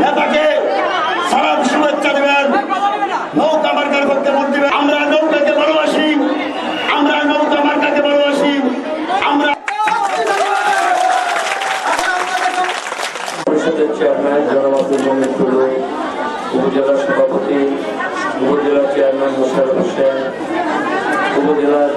নেতাকে সারা শুভেচ্ছা দেবেন। নৌকা মার্কার করতে মত দেবেন। আমরা নৌকাকে ভালোবাসি। আমরা নৌকা মার্কাকে ভালোবাসি। আমরা পরিষদের চেয়ারম্যান জনাব আব্দুল মমিন উপজেলা সভাপতি, উপজেলা চেয়ারম্যান মোশারফ হোসেন, উপজেলার